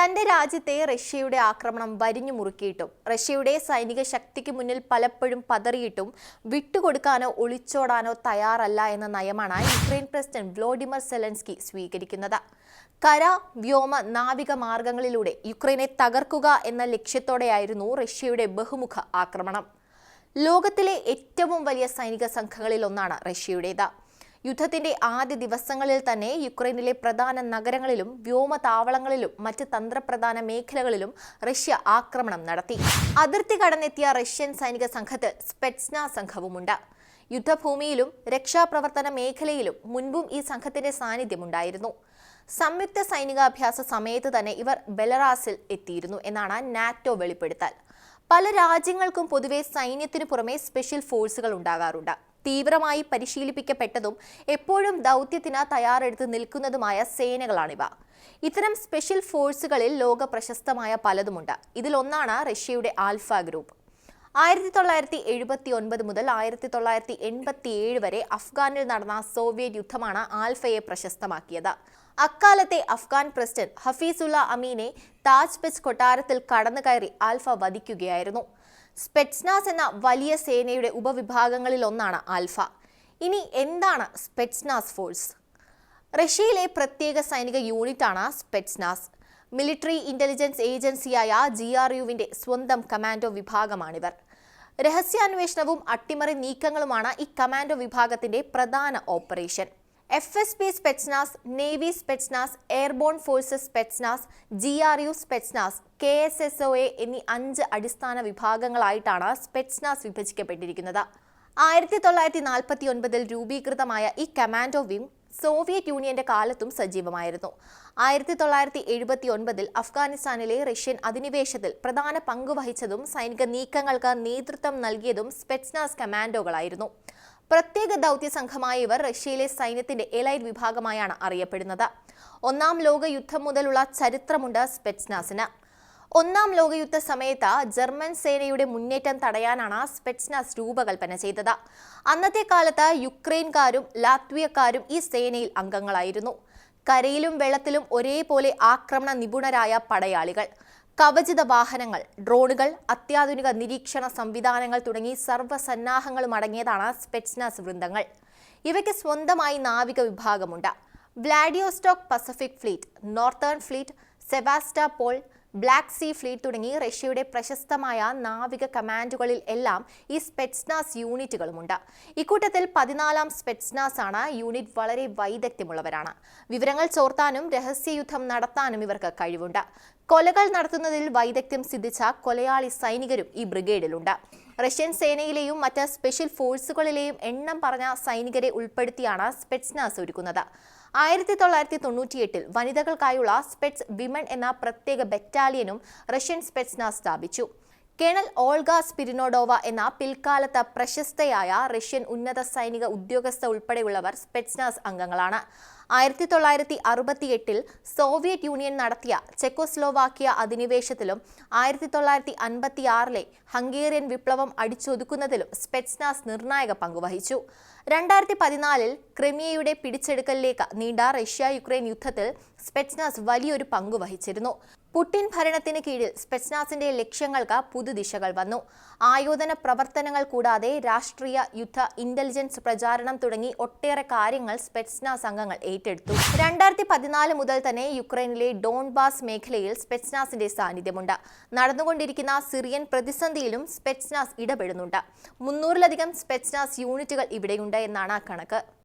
തന്റെ രാജ്യത്തെ റഷ്യയുടെ ആക്രമണം വരിഞ്ഞു മുറുക്കിയിട്ടും റഷ്യയുടെ സൈനിക ശക്തിക്ക് മുന്നിൽ പലപ്പോഴും പതറിയിട്ടും വിട്ടുകൊടുക്കാനോ ഒളിച്ചോടാനോ തയ്യാറല്ല എന്ന നയമാണ് യുക്രൈൻ പ്രസിഡന്റ് വ്ളോഡിമർ സെലൻസ്കി സ്വീകരിക്കുന്നത്. കര വ്യോമ നാവിക മാർഗങ്ങളിലൂടെ യുക്രൈനെ തകർക്കുക എന്ന ലക്ഷ്യത്തോടെയായിരുന്നു റഷ്യയുടെ ബഹുമുഖ ആക്രമണം. ലോകത്തിലെ ഏറ്റവും വലിയ സൈനിക സംഘങ്ങളിൽ ഒന്നാണ് റഷ്യയുടേത്. യുദ്ധത്തിന്റെ ആദ്യ ദിവസങ്ങളിൽ തന്നെ യുക്രൈനിലെ പ്രധാന നഗരങ്ങളിലും വ്യോമതാവളങ്ങളിലും മറ്റ് തന്ത്രപ്രധാന മേഖലകളിലും റഷ്യ ആക്രമണം നടത്തി. അതിർത്തി കടന്നെത്തിയ റഷ്യൻ സൈനിക സംഘത്തിൽ സ്പെറ്റ്സ്ന സംഘവുമുണ്ട്. യുദ്ധഭൂമിയിലും രക്ഷാപ്രവർത്തന മേഖലയിലും മുൻപും ഈ സംഘത്തിന്റെ സാന്നിധ്യമുണ്ടായിരുന്നു. സംയുക്ത സൈനികാഭ്യാസ സമയത്ത് തന്നെ ഇവർ ബെലറാസിൽ എത്തിയിരുന്നു എന്നാണ് നാറ്റോ വെളിപ്പെടുത്തൽ. പല രാജ്യങ്ങൾക്കും പൊതുവെ സൈന്യത്തിനു പുറമെ സ്പെഷ്യൽ ഫോഴ്സുകൾ ഉണ്ടാകാറുണ്ട്. തീവ്രമായി പരിശീലിപ്പിക്കപ്പെട്ടതും എപ്പോഴും ദൗത്യത്തിന് തയ്യാറെടുത്ത് നിൽക്കുന്നതുമായ സേനകളാണിവ. ഇത്തരം സ്പെഷ്യൽ ഫോഴ്സുകളിൽ ലോക പ്രശസ്തമായ പലതുമുണ്ട്. ഇതിലൊന്നാണ് റഷ്യയുടെ ആൽഫ ഗ്രൂപ്പ്. ആയിരത്തി തൊള്ളായിരത്തി എഴുപത്തി ഒൻപത് മുതൽ ആയിരത്തി തൊള്ളായിരത്തി എൺപത്തി ഏഴ് വരെ അഫ്ഗാനിൽ നടന്ന സോവിയറ്റ് യുദ്ധമാണ് ആൽഫയെ പ്രശസ്തമാക്കിയത്. അക്കാലത്തെ അഫ്ഗാൻ പ്രസിഡന്റ് ഹഫീസുല്ല അമീനെ താജ് പെച്ച് കൊട്ടാരത്തിൽ കടന്നു കയറി ആൽഫ വധിക്കുകയായിരുന്നു. സ്പെറ്റ്സ്നാസ് എന്ന വലിയ സേനയുടെ ഉപവിഭാഗങ്ങളിൽ ഒന്നാണ് ആൽഫ. ഇനി എന്താണ് സ്പെറ്റ്സ്നാസ് ഫോഴ്സ്? റഷ്യയിലെ പ്രത്യേക സൈനിക യൂണിറ്റാണ് സ്പെറ്റ്സ്നാസ് മിലിറ്ററി ഇന്റലിജൻസ് ഏജൻസിയായ ജി ആർ യുവിന്റെ സ്വന്തം കമാൻഡോ വിഭാഗമാണിവർ. രഹസ്യാന്വേഷണവും അട്ടിമറി നീക്കങ്ങളുമാണ് ഈ കമാൻഡോ വിഭാഗത്തിന്റെ പ്രധാന operation. F S P Spetsnaz navy Spetsnaz airborne forces Spetsnaz G R U Spetsnaz K S S O A എന്നീ അഞ്ച് അടിസ്ഥാന വിഭാഗങ്ങളായിട്ടാണ് സ്പെറ്റ്സ്നാസ് വിഭജിക്കപ്പെട്ടിരിക്കുന്നത്. ആയിരത്തി തൊള്ളായിരത്തി നാൽപ്പത്തി ഒൻപതിൽ രൂപീകൃതമായ ഈ കമാൻഡോ വിം സോവിയറ്റ് യൂണിയന്റെ കാലത്തും സജീവമായിരുന്നു. ആയിരത്തി തൊള്ളായിരത്തി എഴുപത്തി ഒൻപതിൽ അഫ്ഗാനിസ്ഥാനിലെ റഷ്യൻ അധിനിവേശത്തിൽ പ്രധാന പങ്കുവഹിച്ചതും സൈനിക നീക്കങ്ങൾക്ക് നേതൃത്വം നൽകിയതും സ്പെറ്റ്സ്നാസ് കമാൻഡോകളായിരുന്നു. പ്രത്യേക ദൗത്യ സംഘമായ ഇവർ റഷ്യയിലെ സൈന്യത്തിന്റെ എലൈറ്റ് വിഭാഗമായാണ് അറിയപ്പെടുന്നത്. ഒന്നാം ലോക യുദ്ധം മുതലുള്ള ചരിത്രമുണ്ട് സ്പെറ്റ്സ്നാസിന് ഒന്നാം ലോകയുദ്ധ സമയത്ത് ജർമ്മൻ സേനയുടെ മുന്നേറ്റം തടയാനാണ് സ്പെറ്റ്സ്നാസ് രൂപകൽപ്പന ചെയ്തത്. അന്നത്തെ കാലത്ത് യുക്രൈൻകാരും ലാത്വിയക്കാരും ഈ സേനയിൽ അംഗങ്ങളായിരുന്നു. കരയിലും വെള്ളത്തിലും ഒരേപോലെ ആക്രമണ നിപുണരായ പടയാളികൾ കവചിത വാഹനങ്ങൾ ഡ്രോണുകൾ അത്യാധുനിക നിരീക്ഷണ സംവിധാനങ്ങൾ തുടങ്ങി സർവസന്നാഹങ്ങളും അടങ്ങിയതാണ് സ്പെറ്റ്സ്നാസ് വൃന്ദങ്ങൾ. ഇവയ്ക്ക് സ്വന്തമായി നാവിക വിഭാഗമുണ്ട്. Vladivostok Pacific fleet northern fleet Sevastopol Black Sea fleet തുടങ്ങി റഷ്യയുടെ പ്രശസ്തമായ നാവിക കമാൻഡുകളിൽ എല്ലാം ഈ സ്പെറ്റ്സ്നാസ് യൂണിറ്റുകളുമുണ്ട്. ഇക്കൂട്ടത്തിൽ പതിനാലാം സ്പെറ്റ്സ്നാസ് ആണ് യൂണിറ്റ് വളരെ വൈദഗ്ധ്യമുള്ളവരാണ്. വിവരങ്ങൾ ചോർത്താനും രഹസ്യയുദ്ധം നടത്താനും ഇവർക്ക് കഴിവുണ്ട്. കൊലകൾ നടത്തുന്നതിൽ വൈദഗ്ധ്യം സിദ്ധിച്ച കൊലയാളി സൈനികരും ഈ ബ്രിഗേഡിലുണ്ട്. റഷ്യൻ സേനയിലെയും മറ്റ് സ്പെഷ്യൽ ഫോഴ്സുകളിലെയും എണ്ണം പറഞ്ഞ സൈനികരെ ഉൾപ്പെടുത്തിയാണ് സ്പെറ്റ്സ്നാസ് ഒരുക്കുന്നത്. ആയിരത്തി തൊള്ളായിരത്തി തൊണ്ണൂറ്റിയെട്ടിൽ വനിതകൾക്കായുള്ള സ്പെറ്റ്സ് വിമൺ എന്ന പ്രത്യേക ബറ്റാലിയനും റഷ്യൻ സ്പെറ്റ്സ്നാസ് സ്ഥാപിച്ചു. കേണൽ ഓൾഗ സ്പിരിനോഡോവ എന്ന പിൽക്കാലത്ത് പ്രശസ്തയായ റഷ്യൻ ഉന്നത സൈനിക ഉദ്യോഗസ്ഥ ഉൾപ്പെടെയുള്ളവർ സ്പെറ്റ്സ്നാസ് അംഗങ്ങളാണ്. ആയിരത്തി തൊള്ളായിരത്തി അറുപത്തിയെട്ടിൽ സോവിയറ്റ് യൂണിയൻ നടത്തിയ ചെക്കോസ്ലോവാക്കിയ അധിനിവേശത്തിലും ആയിരത്തി തൊള്ളായിരത്തി അൻപത്തിയാറിലെ ഹംഗേറിയൻ വിപ്ലവം അടിച്ചൊതുക്കുന്നതിലും സ്പെറ്റ്സ്നാസ് നിർണായക പങ്കുവഹിച്ചു. രണ്ടായിരത്തി പതിനാലിൽ ക്രിമിയയുടെ പിടിച്ചെടുക്കലിലേക്ക് നീണ്ട റഷ്യ യുക്രൈൻ യുദ്ധത്തിൽ സ്പെറ്റ്നാസ് വലിയൊരു പങ്കു വഹിച്ചിരുന്നു. പുടിൻ ഭരണത്തിന് കീഴിൽ സ്പെറ്റ്നാസിന്റെ ലക്ഷ്യങ്ങൾക്ക് പുതുദിശകൾ വന്നു. ആയോധന പ്രവർത്തനങ്ങൾ കൂടാതെ രാഷ്ട്രീയ യുദ്ധ ഇന്റലിജൻസ് പ്രചാരണം തുടങ്ങി ഒട്ടേറെ കാര്യങ്ങൾ സ്പെറ്റ്സ്നാസ് അംഗങ്ങൾ ഏറ്റെടുത്തു. രണ്ടായിരത്തി പതിനാല് മുതൽ തന്നെ യുക്രൈനിലെ ഡോൺബാസ് മേഖലയിൽ സ്പെറ്റ്സ്നാസിന്റെ സാന്നിധ്യമുണ്ട്. നടന്നുകൊണ്ടിരിക്കുന്ന സിറിയൻ പ്രതിസന്ധിയിലും സ്പെറ്റ്സ്നാസ് ഇടപെടുന്നുണ്ട്. മുന്നൂറിലധികം സ്പെറ്റ്സ്നാസ് യൂണിറ്റുകൾ ഇവിടെയുണ്ട്. എന്നാണ് ആ കണക്ക്.